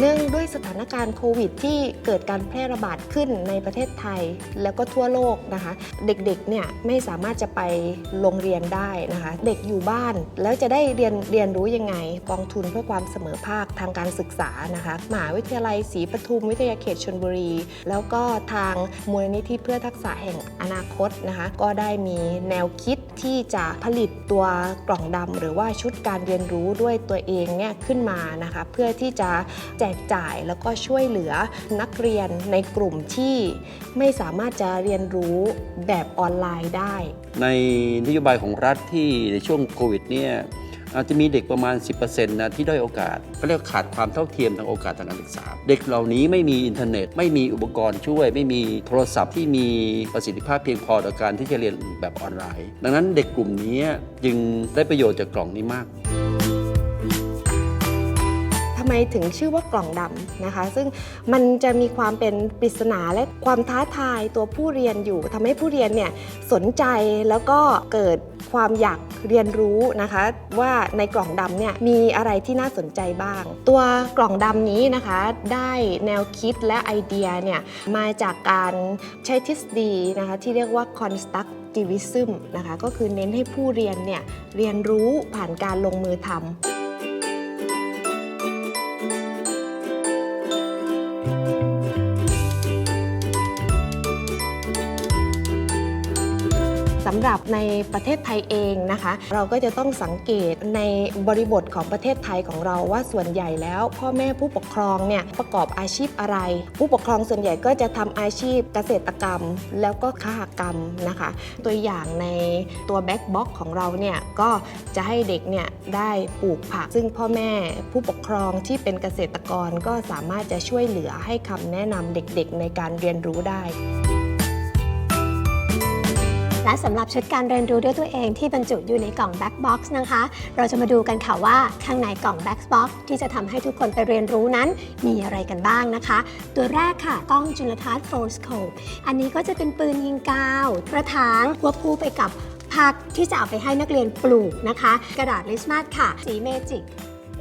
เนื่องด้วยสถานการณ์โควิด ที่เกิดการแพร่ระบาดขึ้นในประเทศไทย แล้วก็ทั่วโลกนะคะ เด็กๆเนี่ยไม่สามารถจะไปโรงเรียนได้นะคะ เด็กอยู่บ้านแล้วจะได้เรียนเรียนรู้ยังไง กองทุนเพื่อความเสมอภาคทางการศึกษานะคะมหาวิทยาลัยศรีปทุมวิทยาเขตชลบุรี แล้วก็ทางมูลนิธิเพื่อทักษะแห่งอนาคตนะคะ ก็ได้มีแนวคิดที่จะผลิตตัวกล่องดำหรือว่าชุดการเรียนรู้ด้วยตัวเองเนี่ยขึ้นมานะคะ เพื่อที่จะแจกจ่ายแล้วก็ช่วยเหลือนักเรียนในกลุ่มที่ไม่สามารถจะเรียนรู้แบบออนไลน์ได้ ในนโยบายของรัฐที่ในช่วงโควิดเนี่ยอาจจะมีเด็กประมาณ 10%นะที่ด้อยโอกาสเขาเรียกขาดความเท่าเทียมทางโอกาสทางการศึกษา เด็กเหล่านี้ไม่มีอินเทอร์เน็ต ไม่มีอุปกรณ์ช่วย ไม่มีโทรศัพท์ที่มีประสิทธิภาพเพียงพอต่อการที่จะเรียนแบบออนไลน์ ดังนั้นเด็กกลุ่มนี้จึงได้ประโยชน์จากกล่องนี้มากำไมถึงชื่อว่ากล่องดำนะคะ ซึ่งมันจะมีความเป็นปริศนาและความท้าทายตัวผู้เรียนอยู่ทำให้ผู้เรียนเนี่ยสนใจแล้วก็เกิดความอยากเรียนรู้นะคะ ว่าในกล่องดำเนี่ยมีอะไรที่น่าสนใจบ้าง ตัวกล่องดำนี้นะคะได้แนวคิดและไอเดียเนี่ยมาจากการใช้ทฤษฎีนะคะที่เรียกว่า constructivism นะคะก็คือเน้นให้ผู้เรียนเนี่ยเรียนรู้ผ่านการลงมือทำ สำหรับในประเทศไทยเองนะคะ เราก็จะต้องสังเกตในบริบทของประเทศไทยของเราว่าส่วนใหญ่แล้ว พ่อแม่ผู้ปกครองเนี่ยประกอบอาชีพอะไร ผู้ปกครองส่วนใหญ่ก็จะทำอาชีพเกษตรกรรม แล้วก็ค้ากรรมนะคะ ตัวอย่างในตัวแบ็กบ็อกของเราเนี่ยก็จะให้เด็กเนี่ยได้ปลูกผัก ซึ่งพ่อแม่ผู้ปกครองที่เป็นเกษตรกรก็สามารถจะช่วยเหลือให้คำแนะนำเด็กๆในการเรียนรู้ได้ และสำหรับชุดการเรียนรู้ด้วยตัวเองที่บรรจุอยู่ในกล่อง Back Box นะคะ เราจะมาดูกันค่ะว่าข้างในกล่อง Back Box ที่จะทำให้ทุกคนไปเรียนรู้นั้นมีอะไรกันบ้างนะคะ ตัวแรกค่ะกล้องจุลทรรศน์ f o r Scope อันนี้ก็จะเป็นปืนยิงกาว กระถางควบคู่ไปกับผักที่จะเอาไปให้นักเรียนปลูกนะคะ กระดาษลิสมาสค่ะ สีเมจิก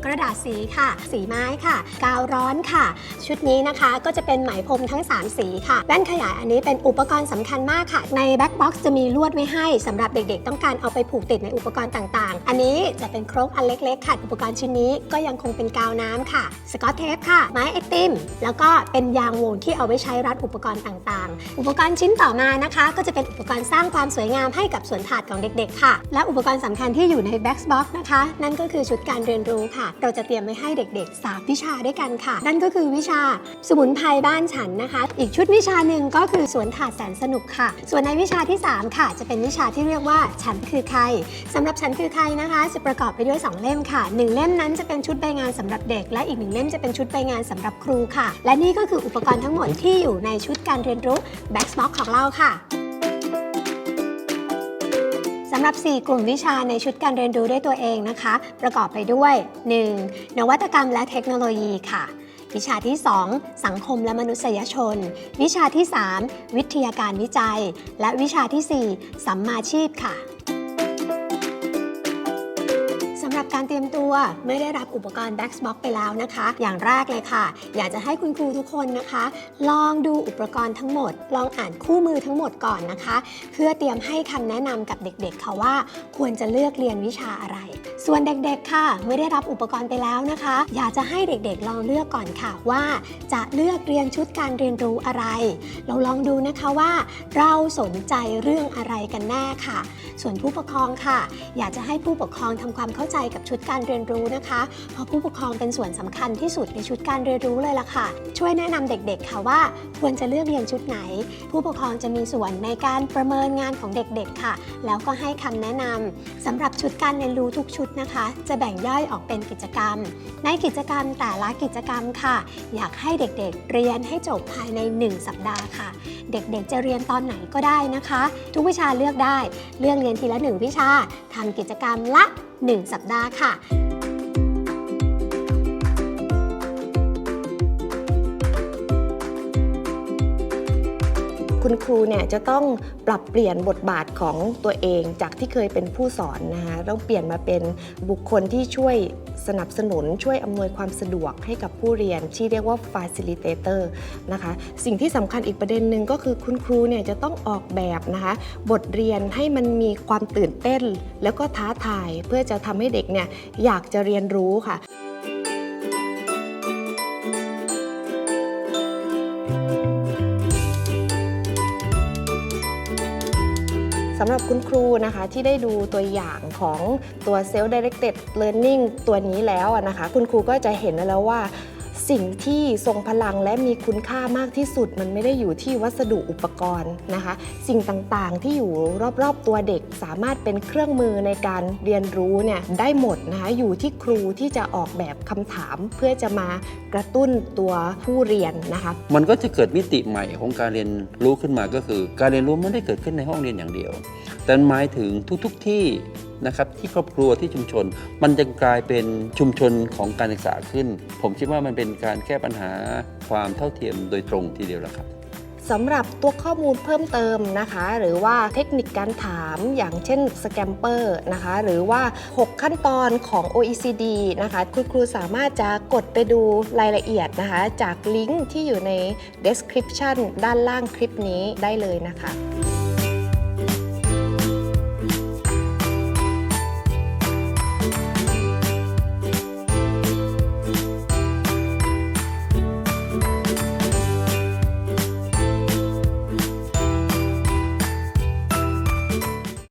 กระดาษสีค่ะ สีไม้ค่ะ กาวร้อนค่ะ ชุดนี้นะคะก็จะเป็นไหมพรมทั้ง 3 สีค่ะ แว่นขยายอันนี้เป็นอุปกรณ์สำคัญมากค่ะ ในแบ็คบ็อกซ์จะมีลวดไว้ให้สำหรับเด็กๆ ต้องการเอาไปผูกติดในอุปกรณ์ต่างๆ อันนี้จะเป็นครกอันเล็กๆค่ะ อุปกรณ์ชิ้นนี้ก็ยังคงเป็นกาวน้ำค่ะ สกอตเทปค่ะ ไม้ไอติม แล้วก็เป็นยางโวงที่เอาไว้ใช้รัดอุปกรณ์ต่างๆ อุปกรณ์ชิ้นต่อมานะคะ ก็จะเป็นอุปกรณ์สร้างความสวยงามให้กับสวนถาดของเด็ก ๆ ค่ะ และอุปกรณ์สำคัญที่อยู่ในแบ็คบ็อกซ์นะคะ นั่นก็คือชุดการเรียนรู้ค่ะเราจะเตรียมไว้ให้เด็กๆ 3 วิชาด้วยกันค่ะ นั่นก็คือวิชาสมุนไพรบ้านฉันนะคะ อีกชุดวิชาหนึ่งก็คือสวนถาดแสนสนุกค่ะ ส่วนในวิชาที่ 3 ค่ะ จะเป็นวิชาที่เรียกว่าฉันคือใครสำหรับฉันคือใครนะคะ จะประกอบไปด้วย 2 เล่มค่ะ 1 เล่มนั้นจะเป็นชุดใบงานสำหรับเด็ก และอีกหนึ่งเล่มจะเป็นชุดใบงานสำหรับครูค่ะ และนี่ก็คืออุปกรณ์ทั้งหมดที่อยู่ในชุดการเรียนรู้ Backbox ของเราค่ะำหรับ 4 กลุ่มวิชาในชุดการเรียนรู้ด้วยตัวเองนะคะ ประกอบไปด้วย 1. นวัตกรรมและเทคโนโลยีค่ะ วิชาที่ 2 สังคมและมนุษยชน วิชาที่ 3 วิทยาการวิจัย และวิชาที่ 4 สัมมาชีพค่ะ หรับการเตรียมตัวเมื่อได้รับอุปกรณ์ Backbox ไปแล้วนะคะ อย่างแรกเลยค่ะ อยากจะให้คุณครูทุกคนนะคะ ลองดูอุปกรณ์ทั้งหมด ลองอ่านคู่มือทั้งหมดก่อนนะคะ เพื่อเตรียมให้คำแนะนำกับเด็กๆค่ะว่า ควรจะเลือกเรียนวิชาอะไร ส่วนเด็กๆค่ะ เมื่อได้รับอุปกรณ์ไปแล้วนะคะ อยากจะให้เด็กๆลองเลือกก่อนค่ะว่า จะเลือกเรียนชุดการเรียนรู้อะไร เราลองดูนะคะว่า เราสนใจเรื่องอะไรกันแน่ค่ะ ส่วนผู้ปกครองค่ะ อยากจะให้ผู้ปกครองทำความเข้าใจกับชุดการเรียนรู้นะคะ เพราะผู้ปกครองเป็นส่วนสำคัญที่สุดในชุดการเรียนรู้เลยล่ะค่ะ ช่วยแนะนำเด็กๆค่ะว่าควรจะเลือกเรียนชุดไหน ผู้ปกครองจะมีส่วนในการประเมินงานของเด็กๆค่ะ แล้วก็ให้คำแนะนำสำหรับชุดการเรียนรู้ทุกชุดนะคะ จะแบ่งย่อยออกเป็นกิจกรรม ในกิจกรรมแต่ละกิจกรรมค่ะ อยากให้เด็กๆ เรียนให้จบภายใน 1 สัปดาห์ค่ะ เด็กๆจะเรียนตอนไหนก็ได้นะคะ ทุกวิชาเลือกได้ เลือกเรียนทีละ1วิชาทำกิจกรรมละ1 สัปดาห์ค่ะ คุคุณครูเนี่ยจะต้องปรับเปลี่ยนบทบาทของตัวเองจากที่เคยเป็นผู้สอนนะคะต้องเปลี่ยนมาเป็นบุคคลที่ช่วยสนับสนุนช่วยอำนวยความสะดวกให้กับผู้เรียน ที่เรียกว่า facilitator นะคะสิ่งที่สำคัญอีกประเด็นหนึ่งก็คือคุณครูเนี่ยจะต้องออกแบบนะคะบทเรียนให้มันมีความตื่นเต้น แล้วก็ท้าทายเพื่อจะทำให้เด็กเนี่ยอยากจะเรียนรู้ค่ะ สำหรับคุณครูนะคะที่ได้ดูตัวอย่างของตัว Self Directed Learning ตัวนี้แล้วนะคะ คุณครูก็จะเห็นแล้วว่า สิ่งที่ทรงพลังและมีคุณค่ามากที่สุด มันไม่ได้อยู่ที่วัสดุอุปกรณ์นะคะ สิ่งต่างๆที่อยู่รอบๆตัวเด็กสามารถเป็นเครื่องมือในการเรียนรู้เนี่ยได้หมดนะคะอยู่ที่ครูที่จะออกแบบคำถามเพื่อจะมากระตุ้นตัวผู้เรียนนะคะมันก็จะเกิดมิติใหม่ของการเรียนรู้ขึ้นมาก็คือ การเรียนรู้ไม่ได้เกิดขึ้นในห้องเรียนอย่างเดียว แต่หมายถึงทุกๆทที่นะครับที่ครอบครัวที่ชุมชน มันจะกลายเป็นชุมชนของการศึกษาขึ้น ผมคิดว่ามันเป็นการแก้ปัญหาความเท่าเทียมโดยตรงทีเดียวแหละครับสำหรับตัวข้อมูลเพิ่มเติมนะคะ หรือว่าเทคนิคการถามอย่างเช่นสแกมเปอร์นะคะหรือว่า 6 ขั้นตอนของ OECD นะคะคุณครูสามารถจะกดไปดูรายละเอียดนะคะ จากลิงก์ที่อยู่ใน description ด้านล่างคลิปนี้ได้เลยนะคะ